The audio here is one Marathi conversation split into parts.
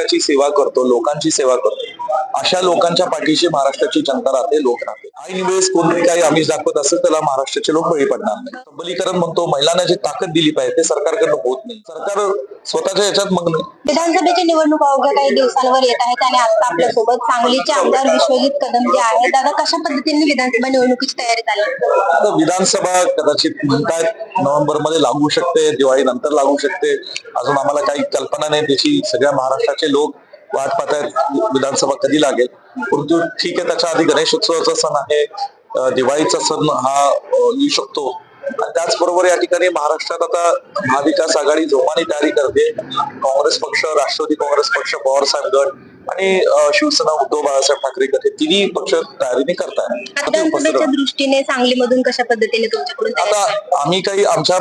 सेवा करतो लोकांची सेवा करतो. अशा लोकांच्या पाठीशी महाराष्ट्राची जनता राहते लोक राहते. ऐन वेळेस कोणतरी काही आमिष दाखवत असेल त्याला महाराष्ट्राचे लोक बळी पडणार नाही सबलीकरण म्हणतो महिलांना जी ताकद दिली पाहिजे ते सरकारकडनं होत नाही. सरकार स्वतःच्या याच्यात मग नाही. विधानसभेची निवडणूक अवघ्या काही दिवसांवर येत आहेत आणि आता आपल्यासोबत सांगलीचे आमदार विश्वजित कदम जे आहेत दादा कशा पद्धतीने विधानसभा निवडणुकीची तयारी झाली आता विधानसभा कदाचित म्हणतायत नोव्हेंबरमध्ये लागू शकते दिवाळी नंतर लागू शकते. अजून आम्हाला काही कल्पना नाही त्याची सगळ्या महाराष्ट्राचे लोक वाट पाहत आहेत विधानसभा कधी लागेल? परंतु ठीक आहे त्याच्या आधी गणेशोत्सवाचा सण आहे दिवाळीचा सण हा येऊ शकतो. आणि त्याचबरोबर या ठिकाणी महाराष्ट्रात आता महाविकास आघाडी जोमाने तयारी करते. काँग्रेस पक्ष राष्ट्रवादी काँग्रेस पक्ष पवार साहेब गट आणि शिवसेना उद्धव बाळासाहेब ठाकरे गट हे तिन्ही पक्ष तयारीने विधानसभेच्या दृष्टीने सांगलीमधून कशा पद्धतीने आता आम्ही काही आमच्या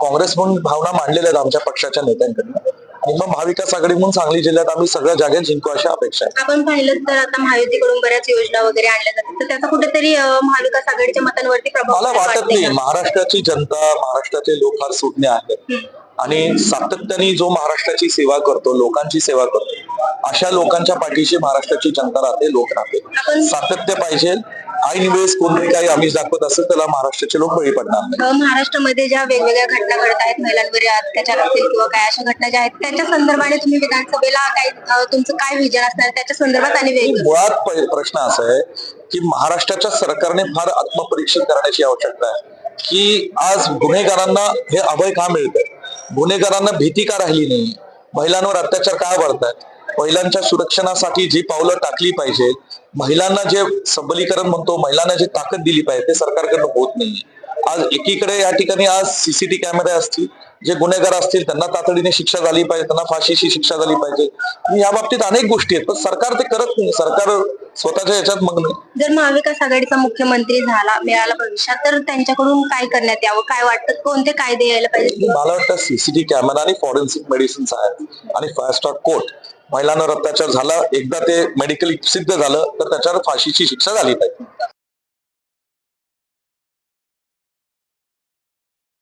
काँग्रेस म्हणून भावना मांडलेल्या आहेत आमच्या पक्षाच्या नेत्यांकडनं. आणि मग महाविकास आघाडी म्हणून सांगली जिल्ह्यात आम्ही सगळ्या जागेत जिंकू अशा अपेक्षा आहे. आपण पाहिलं तर आता महायुतीकडून बऱ्याच योजना वगैरे आणल्या जातात. तर त्याचा कुठेतरी महाविकास आघाडीच्या मतांवरती प्रभाव मला वाटत नाही? महाराष्ट्राची जनता महाराष्ट्राचे लोक फार सुज्ञ आहेत. आणि सातत्याने जो महाराष्ट्राची सेवा करतो लोकांची सेवा करतो अशा लोकांच्या पाठीशी महाराष्ट्राची जनता राहते लोक राहते. सातत्य पाहिजे. ऐन वेळेस कोणतरी काही आमिष दाखवत असेल त्याला महाराष्ट्राचे लोक बळी पडणार महाराष्ट्रामध्ये ज्या वेगवेगळ्या घटना घडत आहेत महिलांवर अत्याचार असतील किंवा काय अशा घटना ज्या आहेत त्याच्या संदर्भाने तुम्ही विधानसभेला काय तुमचं काय विजन असणार? त्याच्या संदर्भात आणि मुळात प्रश्न असा आहे की महाराष्ट्राच्या सरकारने फार आत्मपरीक्षण करण्याची आवश्यकता आहे. की आज गुन्हेगारांना हे अभय का मिळतंय? गुन्हेगारांना भीती का राहिली नाही? महिलांवर अत्याचार का वाढतात महिलांच्या सुरक्षणासाठी जी पावलं टाकली पाहिजे महिलांना जे सबलीकरण म्हणतो महिलांना जी ताकद दिली पाहिजे ते सरकारकडनं होत नाही आज एकीकडे या ठिकाणी आज सीसीटीव्ही कॅमेरे असतील जे गुन्हेगार असतील त्यांना तातडीने शिक्षा झाली पाहिजे त्यांना फाशीची शिक्षा झाली पाहिजे. या बाबतीत अनेक गोष्टी आहेत पण सरकार ते करत नाही. सरकार स्वतःच्या याच्यात मग नाही जर महाविकास आघाडीचा मुख्यमंत्री झाला मिळाला भविष्यात तर त्यांच्याकडून काय करण्यात यावं? काय वाटतं? कोणते कायदे यायला पाहिजे मला वाटतं सीसीटीव्ही कॅमेरा आणि फॉरेन्सिक मेडिसिन्स आहेत आणि फायर स्टार कोर्ट महिलांवर अत्याचार झाला एकदा ते मेडिकली सिद्ध झालं तर त्याच्यावर फाशीची शिक्षा झाली पाहिजे.